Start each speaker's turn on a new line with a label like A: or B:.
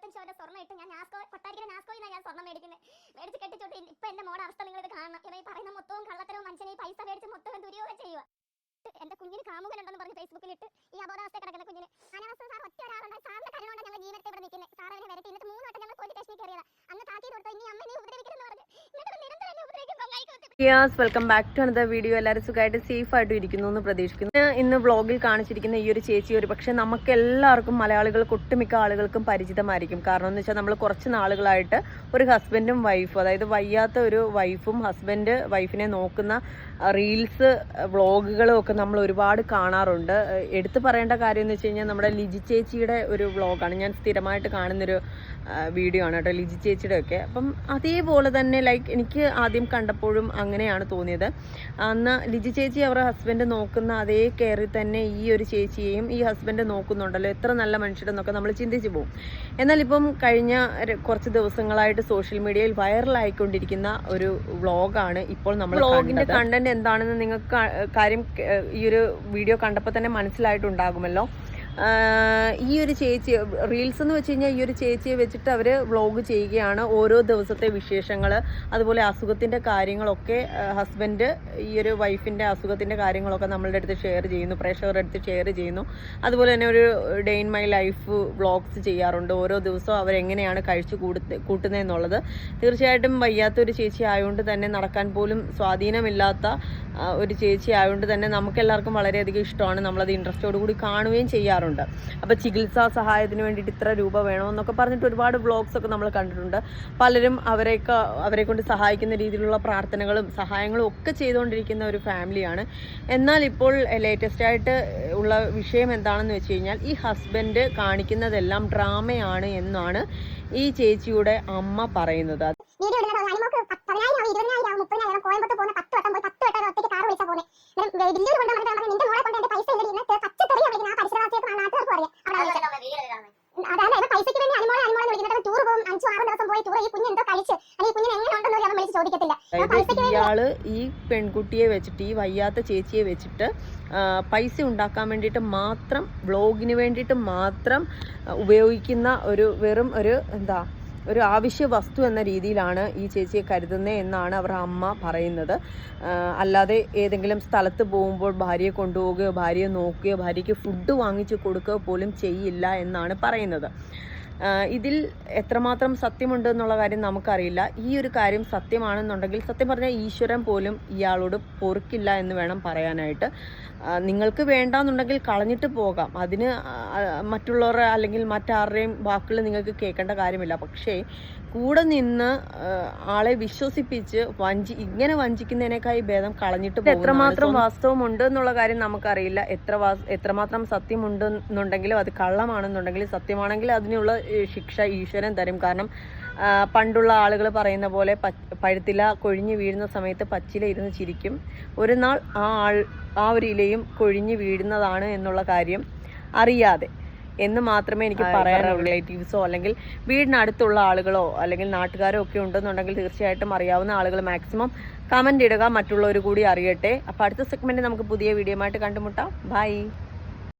A: ഇരുപത്തഞ്ച് ശതമാനം സ്വർണം ഇട്ട് ഞാൻ നാസ്കോ കൊട്ടാരിക്കര നാസ്കോയിൽ നിന്നാണ് ഞാൻ സ്വർണം മേടിക്കുന്നത് മേടിച്ച് കെട്ടിച്ചോട്ട് ഇപ്പൊ എന്റെ മോടെ അവസ്ഥ നിങ്ങൾ ഇത് കാണണം ഈ പറയുന്ന മൊത്തവും കള്ളത്തരവും മനുഷ്യനെ പൈസ
B: yes welcome back to another video എല്ലാവരും സുഖമായിട്ട് സേഫ് ആയിട്ട് ഇരിക്കുന്നു എന്ന് പ്രതീക്ഷിക്കുന്നു. ഇന്ന് വ്ളോഗിൽ കാണിച്ചിരിക്കുന്ന ഈ ഒരു ചേച്ചി ഒരു പക്ഷേ നമുക്ക് എല്ലാവർക്കും മലയാളികൾക്ക് ഒട്ടുമിക്ക ആളുകൾക്കും പരിചിതമായിരിക്കും. കാരണം എന്ന് വെച്ചാൽ നമ്മൾ കുറച്ച് നാളുകളായിട്ട് ഒരു ഹസ്ബൻഡും വൈഫും അതായത് വയ്യാത്ത ഒരു വൈഫും ഹസ്ബൻഡ് വൈഫിനെ നോക്കുന്ന റീൽസ് വ്ളോഗുകളും ഒക്കെ നമ്മൾ ഒരുപാട് കാണാറുണ്ട്. എടുത്തു പറയേണ്ട കാര്യം എന്ന് വെച്ച് കഴിഞ്ഞാൽ നമ്മുടെ ലിജി ചേച്ചിയുടെ ഒരു വ്ളോഗാണ് ഞാൻ സ്ഥിരമായിട്ട് കാണുന്നൊരു വീഡിയോ ആണ് കേട്ടോ ലിജി ചേച്ചിയുടെ ഒക്കെ അപ്പം അതേപോലെ തന്നെ ലൈക്ക് എനിക്ക് ആദ്യം കണ്ടപ്പോഴും അങ്ങനെയാണ് തോന്നിയത്. അന്ന് ലിജി ചേച്ചി അവരുടെ ഹസ്ബൻഡ് നോക്കുന്ന അതേ കെയറിൽ തന്നെ ഈ ഒരു ചേച്ചിയെയും ഈ ഹസ്ബൻഡ് നോക്കുന്നുണ്ടല്ലോ. എത്ര നല്ല മനുഷ്യരെന്നൊക്കെ നമ്മൾ ചിന്തിച്ചു പോകും എന്നാൽ ഇപ്പം കഴിഞ്ഞ കുറച്ച് ദിവസങ്ങളായിട്ട് സോഷ്യൽ മീഡിയയിൽ വൈറലായിക്കൊണ്ടിരിക്കുന്ന ഒരു വ്ളോഗാണ് ഇപ്പോൾ നമ്മൾ വ്ളോഗിന്റെ കണ്ടന്റ് എന്താണെന്ന് നിങ്ങൾക്ക് കാര്യം ഈ ഒരു വീഡിയോ കണ്ടപ്പോൾ തന്നെ മനസ്സിലായിട്ടുണ്ടാകുമല്ലോ. ഈ ഒരു ചേച്ചി റീൽസ് എന്ന് വെച്ച് കഴിഞ്ഞാൽ ഈ ഒരു ചേച്ചിയെ വെച്ചിട്ട് അവർ വ്ളോഗ് ചെയ്യുകയാണ്. ഓരോ ദിവസത്തെ വിശേഷങ്ങൾ അതുപോലെ അസുഖത്തിന്റെ കാര്യങ്ങളൊക്കെ ഹസ്ബൻഡ് ഈ ഒരു വൈഫിന്റെ അസുഖത്തിന്റെ കാര്യങ്ങളൊക്കെ നമ്മളുടെ അടുത്ത് ഷെയർ ചെയ്യുന്നു പ്രേക്ഷകരുടെ അടുത്ത് ഷെയർ ചെയ്യുന്നു. അതുപോലെ തന്നെ ഒരു day in my life vlogs ചെയ്യാറുണ്ട്. ഓരോ ദിവസവും അവരെങ്ങനെയാണ് കഴിച്ചു കൂടുത്ത് കൂട്ടുന്നതെന്നുള്ളത് തീർച്ചയായിട്ടും വയ്യാത്തൊരു ചേച്ചി ആയതുകൊണ്ട് തന്നെ നടക്കാൻ പോലും സ്വാധീനമില്ലാത്ത ഒരു ചേച്ചി ആയതുകൊണ്ട് തന്നെ നമുക്കെല്ലാവർക്കും വളരെയധികം ഇഷ്ടമാണ്. നമ്മളത് ഇൻട്രസ്റ്റോടുകൂടി കാണുകയും ചെയ്യാറുണ്ട്. അപ്പോൾ ചികിത്സാ സഹായത്തിന് വേണ്ടിയിട്ട് ഇത്ര രൂപ വേണമെന്നൊക്കെ പറഞ്ഞിട്ട് ഒരുപാട് ബ്ലോഗ്സ് ഒക്കെ നമ്മൾ കണ്ടിട്ടുണ്ട്. പലരും അവരെയൊക്കെ അവരെ കൊണ്ട് സഹായിക്കുന്ന രീതിയിലുള്ള പ്രാർത്ഥനകളും സഹായങ്ങളും ഒക്കെ ചെയ്തുകൊണ്ടിരിക്കുന്ന ഒരു ഫാമിലിയാണ്. എന്നാൽ ഇപ്പോൾ ലേറ്റസ്റ്റ് ആയിട്ട് ഉള്ള വിഷയം എന്താണെന്ന് വെച്ച് കഴിഞ്ഞാൽ ഈ ഹസ്ബൻഡ് കാണിക്കുന്നതെല്ലാം ഡ്രാമയാണ് എന്നാണ് ഈ ചേച്ചിയുടെ അമ്മ പറയുന്നത്.
A: പോകുന്ന വലിയൊരു കൊണ്ട് വന്നിട്ട് പറഞ്ഞു നിന്റെ മോളെ കൊണ്ട് എന്റെ പൈസ ആ പരിസരവാസിയൊക്കെ നാട്ടുകാർക്ക് അറിയാം പൈസയ്ക്ക് വേണ്ടി അനിമോളെ അനിമോളെ വിളിക്കുന്നത് ടൂർ പോകും. അഞ്ചു ആറും ദിവസം പോയി ടൂർ ഈ കുഞ്ഞ് എന്തോ കഴിച്ച്. അല്ലെങ്കിൽ ഈ കുഞ്ഞിന് എങ്ങനെ ഉണ്ടെന്ന് അവൻ വിളിച്ച് ചോദിക്കത്തില്ല. പൈസയ്ക്ക് വേണ്ടി
B: ഇയാൾ ഈ പെൺകുട്ടിയെ വെച്ചിട്ട് ഈ വയ്യാത്ത ചേച്ചിയെ വെച്ചിട്ട് പൈസ ഉണ്ടാക്കാൻ വേണ്ടിയിട്ട് മാത്രം വ്ളോഗിന് വേണ്ടിയിട്ട് മാത്രം ഉപയോഗിക്കുന്ന ഒരു വെറും ഒരു എന്താ ഒരു ആവശ്യ വസ്തു എന്ന രീതിയിലാണ് ഈ ചേച്ചിയെ കരുതുന്നത് എന്നാണ് അവർ അമ്മ പറയുന്നത്. അല്ലാതെ ഏതെങ്കിലും സ്ഥലത്ത് പോകുമ്പോൾ ഭാര്യയെ കൊണ്ടുപോവുകയോ ഭാര്യയെ നോക്കുകയോ ഭാര്യയ്ക്ക് ഫുഡ് വാങ്ങിച്ചു കൊടുക്കുകയോ പോലും ചെയ്യില്ല എന്നാണ് പറയുന്നത്. ഇതിൽ എത്രമാത്രം സത്യമുണ്ട് എന്നുള്ള കാര്യം നമുക്കറിയില്ല. ഈ ഒരു കാര്യം സത്യമാണെന്നുണ്ടെങ്കിൽ സത്യം പറഞ്ഞാൽ ഈശ്വരൻ പോലും ഇയാളോട് പൊറുക്കില്ല എന്ന് വേണം പറയാനായിട്ട്. നിങ്ങൾക്ക് വേണ്ടാന്നുണ്ടെങ്കിൽ കളഞ്ഞിട്ട് പോകാം. അതിന് മറ്റുള്ളവരുടെ അല്ലെങ്കിൽ മറ്റാരുടെയും വാക്കുകൾ നിങ്ങൾക്ക് കേൾക്കേണ്ട കാര്യമില്ല. പക്ഷേ കൂടെ നിന്ന് ആളെ വിശ്വസിപ്പിച്ച് വഞ്ചി ഇങ്ങനെ വഞ്ചിക്കുന്നതിനേക്കായി ഭേദം കളഞ്ഞിട്ട് എത്രമാത്രം വാസ്തവമുണ്ട് എന്നുള്ള കാര്യം നമുക്കറിയില്ല. എത്ര എത്രമാത്രം സത്യമുണ്ട് എന്നുണ്ടെങ്കിലും അത് കള്ളമാണെന്നുണ്ടെങ്കിലും സത്യമാണെങ്കിൽ അതിനുള്ള ശിക്ഷ ഈശ്വരൻ തരും. കാരണം പണ്ടുള്ള ആളുകൾ പറയുന്ന പോലെ പഴുത്തില കൊഴിഞ്ഞു വീഴുന്ന സമയത്ത് പച്ചില ഇരുന്ന് ചിരിക്കും. ഒരു നാൾ ആ ആൾ ആ ഒരു ഇലയും കൊഴിഞ്ഞു വീഴുന്നതാണ് എന്നുള്ള കാര്യം അറിയാതെ. എന്ന് മാത്രമേ എനിക്ക് പറയാനുള്ളൂ. റിലേറ്റീവ്സോ അല്ലെങ്കിൽ വീടിനടുത്തുള്ള ആളുകളോ അല്ലെങ്കിൽ നാട്ടുകാരോ ഒക്കെ ഉണ്ടെന്നുണ്ടെങ്കിൽ തീർച്ചയായിട്ടും അറിയാവുന്ന ആളുകൾ മാക്സിമം കമന്റ് ഇടുക. മറ്റുള്ളവർ കൂടി അറിയട്ടെ. അപ്പോൾ അടുത്ത സെഗ്മെന്റ് നമുക്ക് പുതിയ വീഡിയോ ആയിട്ട് കണ്ടുമുട്ടാം. ബൈ